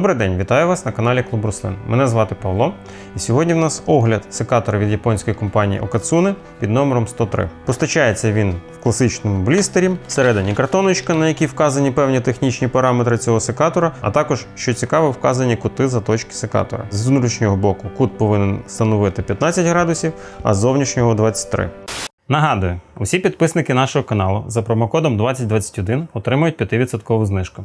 Добрий день, вітаю вас на каналі Клуб Руслин. Мене звати Павло, і сьогодні в нас огляд секатора від японської компанії Okatsuне під номером 103. Постачається він в класичному блістері, всередині картоночка, на якій вказані певні технічні параметри цього секатора, а також, що цікаво, вказані кути заточки секатора. З внутрішнього боку кут повинен становити 15 градусів, а з зовнішнього 23. Нагадую, усі підписники нашого каналу за промокодом 2021 отримують 5% знижку.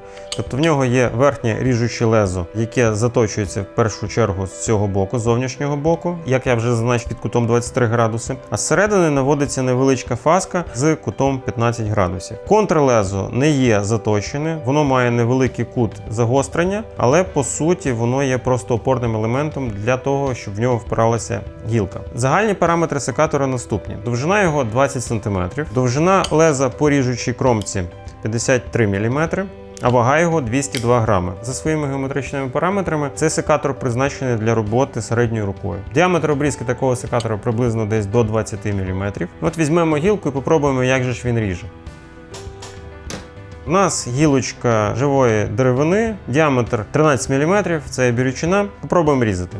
тобто в нього є верхнє ріжуче лезо, яке заточується в першу чергу з цього боку, зовнішнього боку, як я вже зазначив під кутом 23 градуси. А зсередини наводиться невеличка фаска з кутом 15 градусів. Контрлезо не є заточене, воно має невеликий кут загострення, але по суті воно є просто опорним елементом для того, щоб в нього впиралася гілка. Загальні параметри секатора наступні: довжина його 20 см, довжина леза по ріжучій кромці 53 мм, а вага його 202 грами. За своїми геометричними параметрами цей секатор призначений для роботи середньою рукою. Діаметр обрізки такого секатора приблизно десь до 20 мм. От візьмемо гілку і попробуємо, як же ж він ріже. У нас гілочка живої деревини, діаметр 13 мм, це бірючина. Попробуємо різати.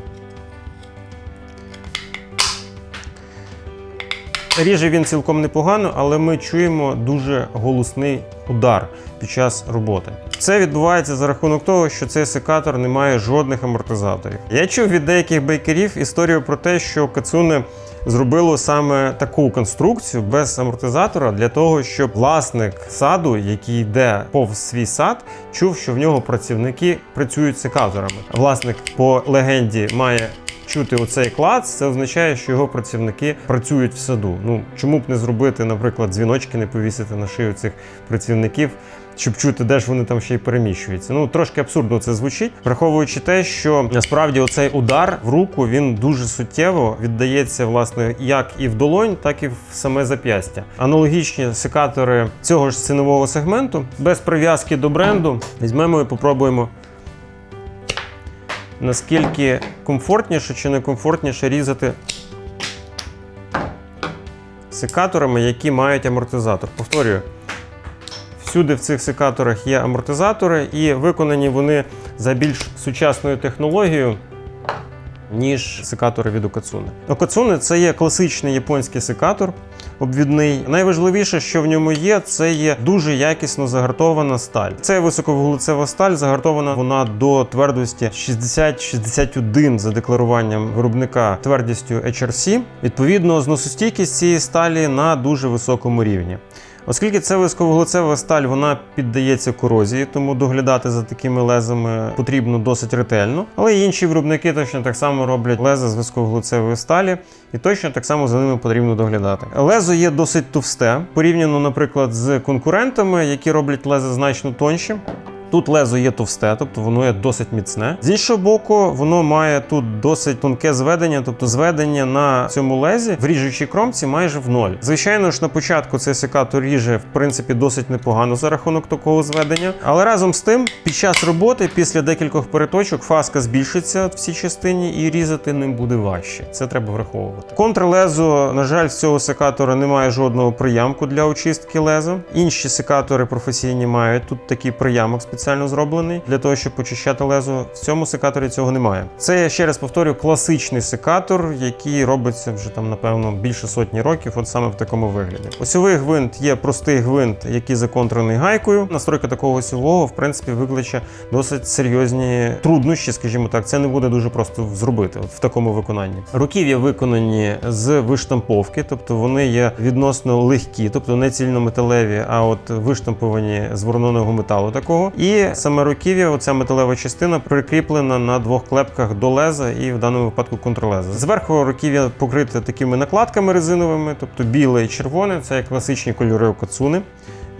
Ріже він цілком непогано, але ми чуємо дуже голосний удар під час роботи. Це відбувається за рахунок того, що цей секатор не має жодних амортизаторів. Я чув від деяких бейкерів історію про те, що Кацуне зробило саме таку конструкцію без амортизатора для того, щоб власник саду, який йде повз свій сад, чув, що в нього працівники працюють секаторами. Власник по легенді має чути оцей клац, це означає, що його працівники працюють в саду. Ну чому б не зробити, наприклад, дзвіночки не повісити на шию цих працівників. Щоб чути, де ж вони там ще й переміщуються. Ну трошки абсурдно це звучить, враховуючи те, що насправді оцей удар в руку він дуже суттєво віддається, власне, як і в долонь, так і в саме зап'ястя. Аналогічні секатори цього ж цінового сегменту без прив'язки до бренду візьмемо і попробуємо наскільки комфортніше чи некомфортніше різати секаторами, які мають амортизатор. Повторюю, всюди в цих секаторах є амортизатори, і виконані вони за більш сучасною технологією. Ніж секатори від Окацуни. Окацуни це є класичний японський секатор обвідний. Найважливіше, що в ньому є, це є дуже якісно загартована сталь. Це високовуглецева сталь, загартована вона до твердості 60-61 за декларуванням виробника твердістю HRC. Відповідно, зносостійкість цієї сталі на дуже високому рівні. Оскільки це високовуглецева сталь, вона піддається корозії, тому доглядати за такими лезами потрібно досить ретельно. Але й інші виробники точно так само роблять леза з високовуглецевої сталі, і точно так само за ними потрібно доглядати. Лезо є досить товсте, порівняно, наприклад, з конкурентами, які роблять леза значно тонші. Тут лезо є товсте, тобто воно є досить міцне. З іншого боку, воно має тут досить тонке зведення, тобто зведення на цьому лезі в ріжучій кромці майже в ноль. Звичайно ж, на початку цей секатор ріже в принципі досить непогано за рахунок такого зведення. Але разом з тим, під час роботи, після декількох переточок, фаска збільшиться в цій частині і різати ним буде важче. Це треба враховувати. Контрлезо, на жаль, з цього секатора немає жодного приямку для очистки леза. Інші секатори професійні мають тут такий приямок спеціальний спеціально зроблений для того, щоб почищати лезо. В цьому секаторі цього немає. Це я ще раз повторю класичний секатор, який робиться вже там, напевно, більше сотні років, от саме в такому вигляді. Осьовий гвинт є простий гвинт, який законтрений гайкою. Настройка такого осьового, в принципі, викличе досить серйозні труднощі, скажімо так. Це не буде дуже просто зробити в такому виконанні. Руків'я виконані з виштамповки, тобто вони є відносно легкі, тобто не цільнометалеві, а от виштамповані з вороненого металу такого. І саме руків'я, оця металева частина, прикріплена на двох клепках до леза і в даному випадку контрлеза. Зверху руків'я покрите такими накладками резиновими, тобто біле і червоне, це як класичні кольори окацуни.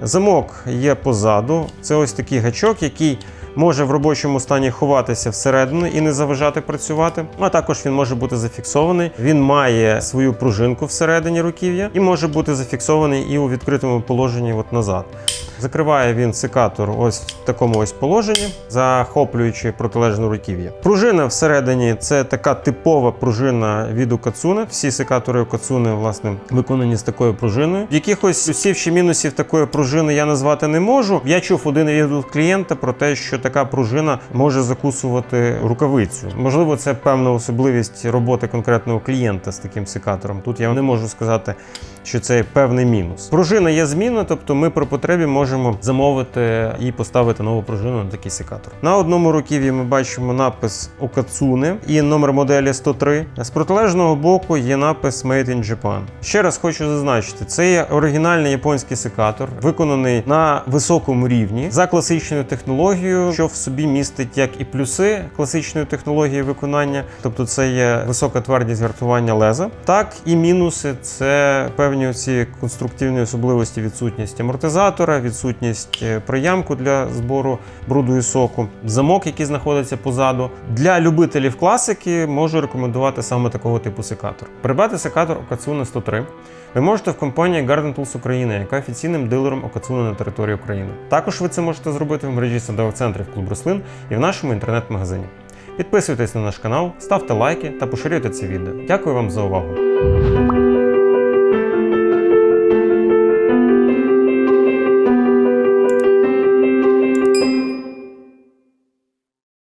Замок є позаду. Це ось такий гачок, який може в робочому стані ховатися всередину і не заважати працювати. А також він може бути зафіксований. Він має свою пружинку всередині руків'я і може бути зафіксований і у відкритому положенні от назад. Закриває він секатор ось в такому ось положенні, захоплюючи протилежну руків'я. Пружина всередині це така типова пружина від Укацуне. Всі секатори Укацуне, власне, виконані з такою пружиною. Якихось плюсів чи мінусів такої пружини я назвати не можу. Я чув один від клієнта про те, що така пружина може закусувати рукавицю. Можливо, це певна особливість роботи конкретного клієнта з таким секатором. Тут я не можу сказати, що це певний мінус. Пружина є змінна, тобто ми при потребі можемо замовити і поставити нову пружину на такий секатор. На одному руків'ї ми бачимо напис Окацуне і номер моделі 103. З протилежного боку є напис Made in Japan. Ще раз хочу зазначити, це є оригінальний японський секатор, виконаний на високому рівні за класичною технологією, що в собі містить як і плюси класичної технології виконання, тобто це є висока твердість гартування леза, так і мінуси це певні ці конструктивні особливості, відсутність амортизатора, відсутність е, приямку для збору бруду і соку, замок, який знаходиться позаду. Для любителів класики можу рекомендувати саме такого типу секатор. Придбати секатор Okatsuno 103 ви можете в компанії Garden Tools Україна, яка офіційним дилером Окацуна на території України. Також ви це можете зробити в мережі садових центрів клуб рослин і в нашому інтернет-магазині. Підписуйтесь на наш канал, ставте лайки та поширюйте це відео. Дякую вам за увагу.